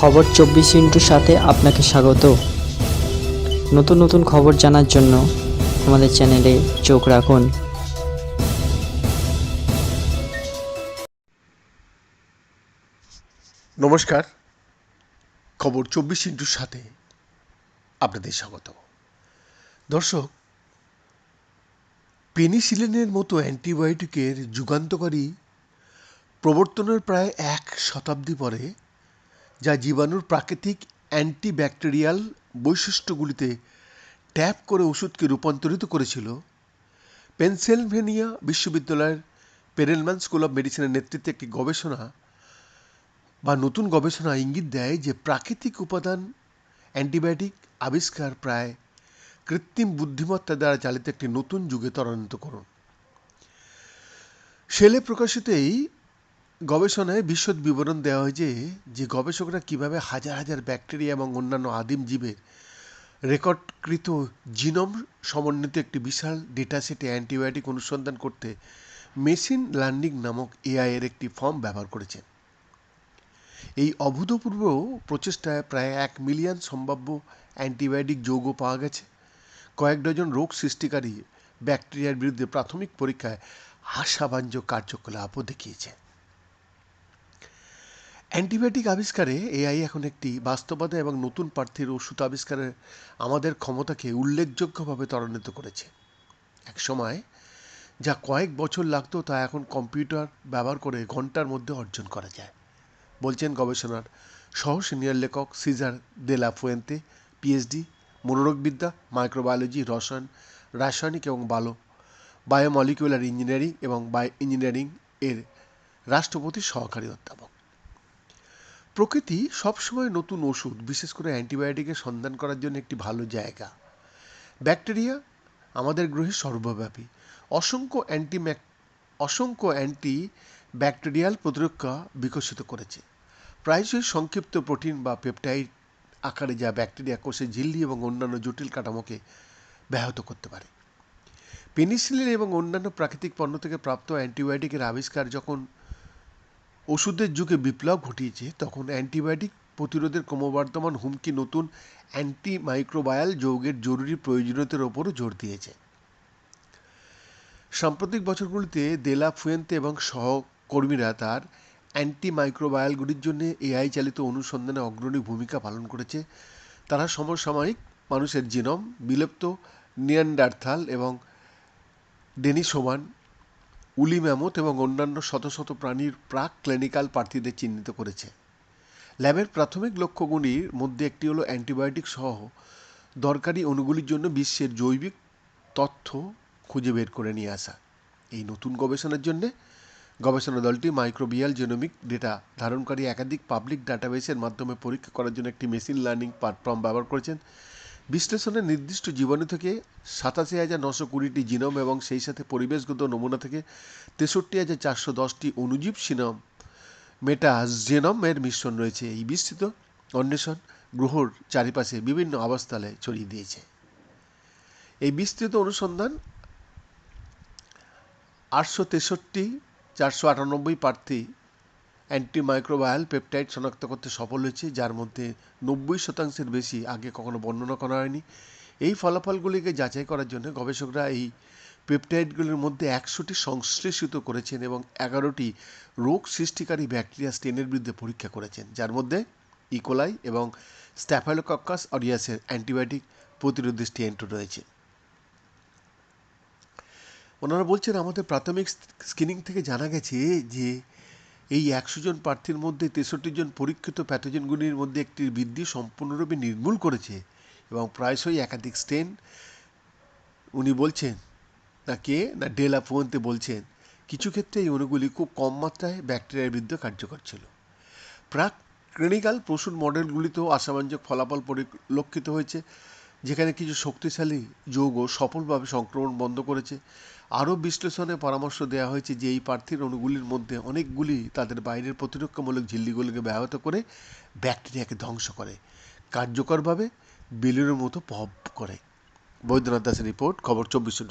খবর চব্বিশ ইন্টুর সাথে আপনাকে স্বাগত। নতুন নতুন খবর জানার জন্য আমাদের চ্যানেলে চোখ রাখুন। নমস্কার। খবর চব্বিশ ইন্টুর সাথে আপনাদের স্বাগত। দর্শক, পেনিসিলিনের মতো অ্যান্টিবায়োটিকের যুগান্তকারী প্রবর্তনের প্রায় এক শতাব্দী পরে যা জীবাণুর প্রাকৃতিক অ্যান্টিব্যাকটেরিয়াল বৈশিষ্ট্যগুলিতে ট্যাপ করে ওষুধকে রূপান্তরিত করেছিল। পেনসিলভেনিয়া বিশ্ববিদ্যালয়ের পেরেলম্যান স্কুল অফ মেডিসিনের নেতৃত্বে একটি গবেষণা বা নতুন গবেষণা ইঙ্গিত দেয় যে প্রাকৃতিক উপাদান অ্যান্টিবায়োটিক আবিষ্কার প্রায় কৃত্রিম বুদ্ধিমত্তা দ্বারা চালিত একটি নতুন যুগে ত্বরান্বিত করুন। সেলে প্রকাশিত এই গবেষণায় বিশদ বিবরণ দেওয়া হয়েছে যে গবেষকরা কীভাবে হাজার হাজার ব্যাকটেরিয়া এবং অন্যান্য আদিম জীবের রেকর্ডকৃত জিনোম সমন্বিত একটি বিশাল ডেটাসেটে অ্যান্টিবায়োটিক অনুসন্ধান করতে মেশিন লার্নিং নামক এআই এর একটি ফর্ম ব্যবহার করেছেন। এই অভূতপূর্ব প্রচেষ্টায় প্রায় এক মিলিয়ন সম্ভাব্য অ্যান্টিবায়োটিক যৌগ পাওয়া গেছে। কয়েক ডজন রোগ সৃষ্টিকারী ব্যাকটেরিয়ার বিরুদ্ধে প্রাথমিক পরীক্ষায় আশাবাঞ্জক কার্যকলাপও দেখিয়েছে। অ্যান্টিবায়োটিক আবিষ্কারে এআই এখন একটি বাস্তবতা এবং নতুন প্রার্থীর ওষুধ আবিষ্কারে আমাদের ক্ষমতাকে উল্লেখযোগ্যভাবে ত্বরান্বিত করেছে। এক সময় যা কয়েক বছর লাগতো তা এখন কম্পিউটার ব্যবহার করে ঘণ্টার মধ্যে অর্জন করা যায়। বলছেন গবেষণার সহ সিনিয়র লেখক Cesar de la Fuente, PhD, মনোরোগবিদ্যা, microbiology, রসায়ন, রাসায়নিক এবং বালো বায়োমলিকুলার ইঞ্জিনিয়ারিং এবং বায়ো ইঞ্জিনিয়ারিং এর রাষ্ট্রপতি সহকারী অধ্যাপক। প্রকৃতি সবসময় নতুন ওষুধ, বিশেষ করে অ্যান্টিবায়োটিকের সন্ধান করার জন্য একটি ভালো জায়গা। ব্যাকটেরিয়া আমাদের গ্রহে সর্বব্যাপী। অসংখ্য অ্যান্টি অসংখ্য অ্যান্টি ব্যাকটেরিয়াল প্রতিরক্ষা বিকশিত করেছে। প্রায়শই সংক্ষিপ্ত প্রোটিন বা পেপটাইড আকারে যা ব্যাকটেরিয়া কোষে ঝিল্লি এবং অন্যান্য জটিল কাঠামোকে ব্যাহত করতে পারে। পেনিসিলিন এবং অন্যান্য প্রাকৃতিক পণ্য থেকে প্রাপ্ত অ্যান্টিবায়োটিকের আবিষ্কার যখন ওষুধের যুগে বিপ্লব ঘটিয়েছে, তখন অ্যান্টিবায়োটিক প্রতিরোধের ক্রমবর্ধমান হুমকি নতুন অ্যান্টি মাইক্রোবায়াল যৌগের জরুরি প্রয়োজনীয়তার ওপরও জোর দিয়েছে। সাম্প্রতিক বছরগুলিতে দেলা ফুয়েন্তে এবং সহকর্মীরা তার অ্যান্টি মাইক্রোবায়ালগুলির জন্য এআই চালিত অনুসন্ধানে অগ্রণী ভূমিকা পালন করেছে। তারা সমসাময়িক মানুষের জিনম, বিলুপ্ত, নিয়ান্ডারথাল এবং ডেনিসোমান উলি ম্যামথ এবং অন্যান্য শত শত প্রাণীর প্রাক ক্লিনিক্যাল প্রার্থীদের চিহ্নিত করেছে। ল্যাবের প্রাথমিক লক্ষ্যগুলির মধ্যে একটি হলো অ্যান্টিবায়োটিক সহ দরকারি অণুগুলির জন্য বিশ্বের জৈবিক তথ্য খুঁজে বের করে নিয়ে আসা। এই নতুন গবেষণার জন্য গবেষণা দলটি মাইক্রোবিয়াল জেনোমিক ডেটা ধারণকারী একাধিক পাবলিক ডাটাবেসের মাধ্যমে পরীক্ষা করার জন্য একটি মেশিন লার্নিং প্ল্যাটফর্ম ব্যবহার করেছেন। বিশ্লেষণের নির্দিষ্ট জীবাণু থেকে সাতাশি হাজার নশো কুড়িটি জিনোম এবং সেই সাথে পরিবেশগত নমুনা থেকে তেষট্টি হাজার চারশো দশটি অনুজীব সিনম, মেটা জেনমের মিশ্রণ রয়েছে। এই বিস্তৃত অন্বেষণ গ্রহর চারিপাশে বিভিন্ন আবাসস্থলে ছড়িয়ে দিয়েছে। এই বিস্তৃত অনুসন্ধান আটশো তেষট্টি, চারশো আটানব্বই প্রার্থী অ্যান্টিমাইক্রোবায়াল পেপটাইড শনাক্ত করতে সফল হয়েছে, যার মধ্যে নব্বই শতাংশের বেশি আগে কখনো বর্ণনা করা হয়নি। এই ফলাফলগুলিকে যাচাই করার জন্য গবেষকরা এই পেপটাইডগুলির মধ্যে একশোটি সংশ্লেষিত করেছেন এবং এগারোটি রোগ সৃষ্টিকারী ব্যাকটেরিয়া স্টেনের বিরুদ্ধে পরীক্ষা করেছেন, যার মধ্যে ইকোলাই এবং স্ট্যাফাইলোকক্কাস অরিয়াসের অ্যান্টিবায়োটিক প্রতিরোধী স্টেন্ট রয়েছে। ওনারা বলছেন, আমাদের প্রাথমিক স্ক্রিনিং থেকে জানা গেছে যে এই একশো জন প্রার্থীর মধ্যে তেষট্টি জন পরীক্ষিত প্যাথোজেনগুলির মধ্যে একটি বৃদ্ধি সম্পূর্ণরূপে নির্মূল করেছে এবং প্রায়শই একাধিক স্টেন। উনি বলছেন, না কে? না ডেলা ফোনতে বলছেন। কিছু ক্ষেত্রে এই অণুগুলি খুব কম মাত্রায় ব্যাকটেরিয়ার বিরুদ্ধে কার্যকর ছিল। প্রাক ক্লিনিক্যাল পশুর মডেলগুলিতেও আশাবাঞ্জক ফলাফল পরিলক্ষিত হয়েছে। যেখানে কিছু শক্তিশালী যৌগ সফলভাবে সংক্রমণ বন্ধ করেছে। আরও বিশ্লেষণে পরামর্শ দেওয়া হয়েছে যে এই প্রার্থীর অণুগুলির মধ্যে অনেকগুলি তাদের বাইরের প্রতিরক্ষামূলক ঝিল্লিগুলিকে ব্যাহত করে ব্যাকটেরিয়াকে ধ্বংস করে, কার্যকরভাবে বেলুনের মতো প্রভাব করে। বৈদ্যনাথ দাসের রিপোর্ট, খবর চব্বিশ